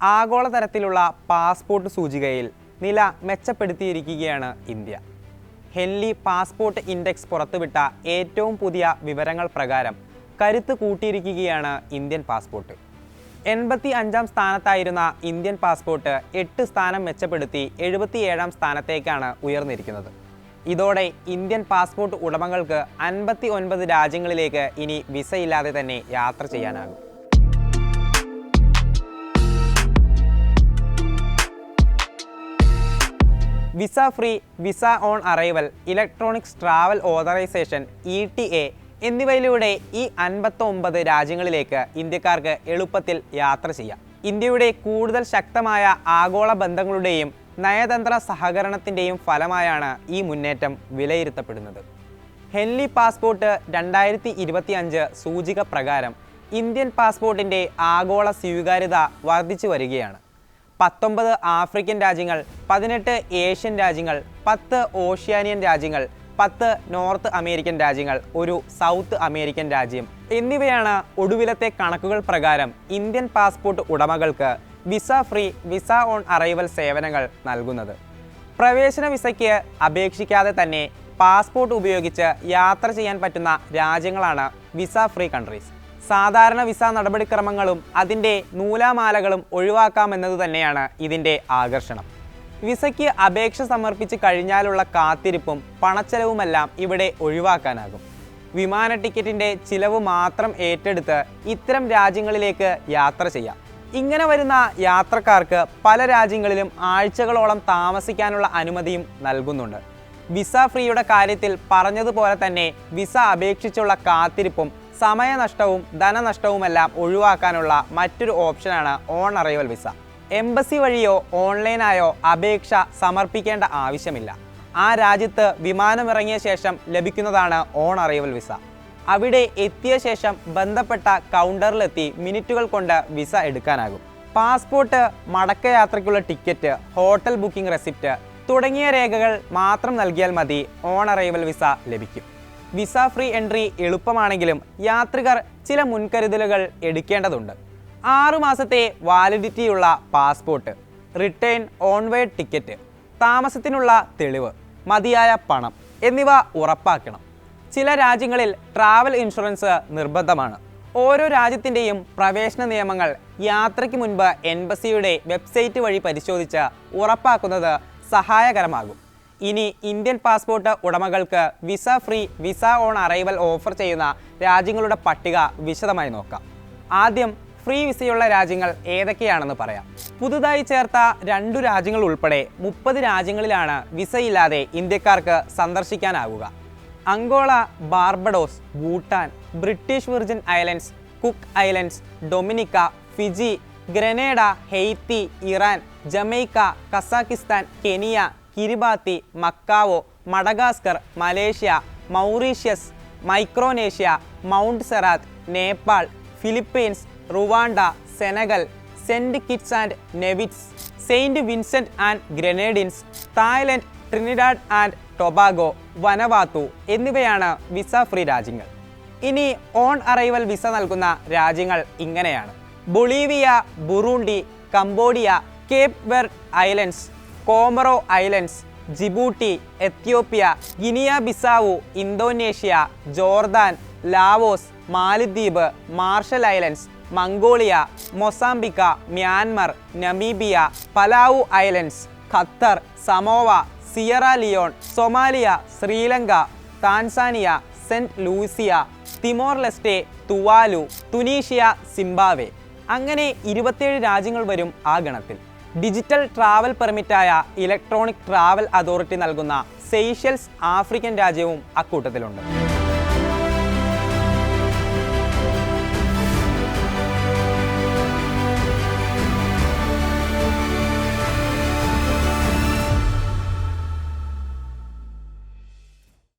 ആഗോളതരത്തിലുള്ള passport സൂചികയിൽ നില മെച്ചപ്പെടുത്തിയിരിക്കുകയാണ് ഇന്ത്യ. ഹെൻലി പാസ്പോർട്ട് ഇൻഡെക്സ് പുറത്തുവിട്ട ഏറ്റവും പുതിയ വിവരങ്ങൾ പ്രകാരം കരുത്ത് കൂട്ടിയിരിക്കുകയാണ് ഇന്ത്യൻ പാസ്പോർട്ട്. എൺപത്തി അഞ്ചാം സ്ഥാനത്തായിരുന്ന ഇന്ത്യൻ പാസ്പോർട്ട് എട്ട് സ്ഥാനം മെച്ചപ്പെടുത്തി എഴുപത്തിയേഴാം സ്ഥാനത്തേക്കാണ് ഉയർന്നിരിക്കുന്നത്. ഇതോടെ ഇന്ത്യൻ പാസ്പോർട്ട് ഉടമകൾക്ക് അൻപത്തി ഒൻപത് രാജ്യങ്ങളിലേക്ക് ഇനി വിസയില്ലാതെ തന്നെ യാത്ര ചെയ്യാനാകും. Visa free visa on arrival electronics travel authorisation E T A എന്നിവയിലൂടെ ഈ അൻപത്തൊമ്പത് രാജ്യങ്ങളിലേക്ക് ഇന്ത്യക്കാർക്ക് എളുപ്പത്തിൽ യാത്ര ചെയ്യാം. ഇന്ത്യയുടെ കൂടുതൽ ശക്തമായ ആഗോള ബന്ധങ്ങളുടെയും നയതന്ത്ര സഹകരണത്തിന്റെയും ഫലമായാണ് ഈ മുന്നേറ്റം വിലയിരുത്തപ്പെടുന്നത്. ഹെൻലി പാസ്പോർട്ട് രണ്ടായിരത്തി ഇരുപത്തി അഞ്ച് സൂചിക പ്രകാരം ഇന്ത്യൻ പാസ്പോർട്ടിന്റെ ആഗോള സ്വീകാര്യത വർദ്ധിച്ചു വരികയാണ്. പത്തൊമ്പത് ആഫ്രിക്കൻ രാജ്യങ്ങൾ പതിനെട്ട് ഏഷ്യൻ രാജ്യങ്ങൾ പത്ത് ഓഷ്യാനിയൻ രാജ്യങ്ങൾ പത്ത് നോർത്ത് അമേരിക്കൻ രാജ്യങ്ങൾ ഒരു സൗത്ത് അമേരിക്കൻ രാജ്യം. എന്നിവയാണ് ഒടുവിലത്തെ കണക്കുകൾ പ്രകാരം ഇന്ത്യൻ പാസ്പോർട്ട് ഉടമകൾക്ക് visa free visa on arrival സേവനങ്ങൾ നൽകുന്നത്. പ്രവേശന വിസയ്ക്ക് അപേക്ഷിക്കാതെ തന്നെ പാസ്പോർട്ട് ഉപയോഗിച്ച് യാത്ര ചെയ്യാൻ പറ്റുന്ന രാജ്യങ്ങളാണ് വിസ ഫ്രീ കൺട്രീസ്. സാധാരണ വിസ നടപടിക്രമങ്ങളും അതിന്റെ നൂലാമാലകളും ഒഴിവാക്കാമെന്നത് തന്നെയാണ് ഇതിന്റെ ആകർഷണം. വിസയ്ക്ക് അപേക്ഷ സമർപ്പിച്ച് കഴിഞ്ഞാലുള്ള കാത്തിരിപ്പും പണച്ചെലവുമെല്ലാം ഇവിടെ ഒഴിവാക്കാനാകും. വിമാന ടിക്കറ്റിന്റെ ചിലവ് മാത്രം ഏറ്റെടുത്ത് ഇത്തരം രാജ്യങ്ങളിലേക്ക് യാത്ര ചെയ്യാം. ഇങ്ങനെ വരുന്ന യാത്രക്കാർക്ക് പല രാജ്യങ്ങളിലും ആഴ്ചകളോളം താമസിക്കാനുള്ള അനുമതിയും നൽകുന്നുണ്ട്. വിസ ഫ്രീയുടെ കാര്യത്തിൽ പറഞ്ഞതുപോലെ തന്നെ വിസ അപേക്ഷിച്ചുള്ള കാത്തിരിപ്പും സമയനഷ്ടവും ധനനഷ്ടവുമെല്ലാം ഒഴിവാക്കാനുള്ള മറ്റൊരു ഓപ്ഷനാണ് ഓൺ അറൈവൽ വിസ. എംബസി വഴിയോ ഓൺലൈനായോ അപേക്ഷ സമർപ്പിക്കേണ്ട ആവശ്യമില്ല. ആ രാജ്യത്ത് വിമാനമിറങ്ങിയ ശേഷം ലഭിക്കുന്നതാണ് ഓൺ അറൈവൽ വിസ. അവിടെ എത്തിയ ശേഷം ബന്ധപ്പെട്ട കൗണ്ടറിലെത്തി മിനിറ്റുകൾ കൊണ്ട് വിസ എടുക്കാനാകും. പാസ്പോർട്ട് മടക്കയാത്രയ്ക്കുള്ള ടിക്കറ്റ് ഹോട്ടൽ ബുക്കിംഗ് റെസിപ്റ്റ് തുടങ്ങിയ രേഖകൾ മാത്രം നൽകിയാൽ മതി ഓൺ അറൈവൽ വിസ ലഭിക്കും. വിസ ഫ്രീ എൻട്രി എളുപ്പമാണെങ്കിലും യാത്രികർ ചില മുൻകരുതലുകൾ എടുക്കേണ്ടതുണ്ട്. ആറുമാസത്തെ വാലിഡിറ്റിയുള്ള പാസ്പോർട്ട് റിട്ടേൺ ഓൺവേഡ് ടിക്കറ്റ് താമസത്തിനുള്ള തെളിവ് മതിയായ പണം എന്നിവ ഉറപ്പാക്കണം. ചില രാജ്യങ്ങളിൽ ട്രാവൽ ഇൻഷുറൻസ് നിർബന്ധമാണ്. ഓരോ രാജ്യത്തിന്റെയും പ്രവേശന നിയമങ്ങൾ യാത്രയ്ക്ക് മുൻപ് എംബസിയുടെ വെബ്സൈറ്റ് വഴി പരിശോധിച്ച് ഉറപ്പാക്കുന്നത് സഹായകരമാകും. ഇനി ഇന്ത്യൻ പാസ്പോർട്ട് ഉടമകൾക്ക് visa free visa on arrival offer ചെയ്യുന്ന രാജ്യങ്ങളുടെ പട്ടിക വിശദമായി നോക്കാം. ആദ്യം ഫ്രീ വിസയുള്ള രാജ്യങ്ങൾ ഏതൊക്കെയാണെന്ന് പറയാം. പുതുതായി ചേർത്ത രണ്ടു രാജ്യങ്ങൾ ഉൾപ്പെടെ മുപ്പത് രാജ്യങ്ങളിലാണ് വിസയില്ലാതെ ഇന്ത്യക്കാർക്ക് സന്ദർശിക്കാനാവുക. Angola Barbados Bhutan British Virgin Islands Cook Islands Dominica Fiji Grenada Haiti Iran Jamaica Kazakhstan Kenya Kiribati Macao Madagascar Malaysia Mauritius Micronesia Montserrat Nepal Philippines Rwanda Senegal Saint Kitts and Nevis Saint Vincent and Grenadines Thailand Trinidad and Tobago Vanuatu എന്നിവയാണ് visa free രാജ്യങ്ങൾ. ഇനി on arrival visa നൽകുന്ന രാജ്യങ്ങൾ ഇങ്ങനെയാണ്. Bolivia Burundi Cambodia Cape Verde Islands Comoro Islands Djibouti Ethiopia Guinea Bissau Indonesia Jordan Laos മാലിദ്വീപ് Marshall Islands Mongolia Mozambique Myanmar Namibia Palau Islands Qatar Samoa Sierra Leone Somalia Sri Lanka Tanzania Saint Lucia Timor Leste Tuvalu Tunisia Zimbabwe അങ്ങനെ ഇരുപത്തേഴ് രാജ്യങ്ങൾ വരും ആ ഗണത്തിൽ. Digital travel പെർമിറ്റായ electronic travel authority നൽകുന്ന Seychelles African രാജ്യവും അക്കൂട്ടത്തിലുണ്ട്.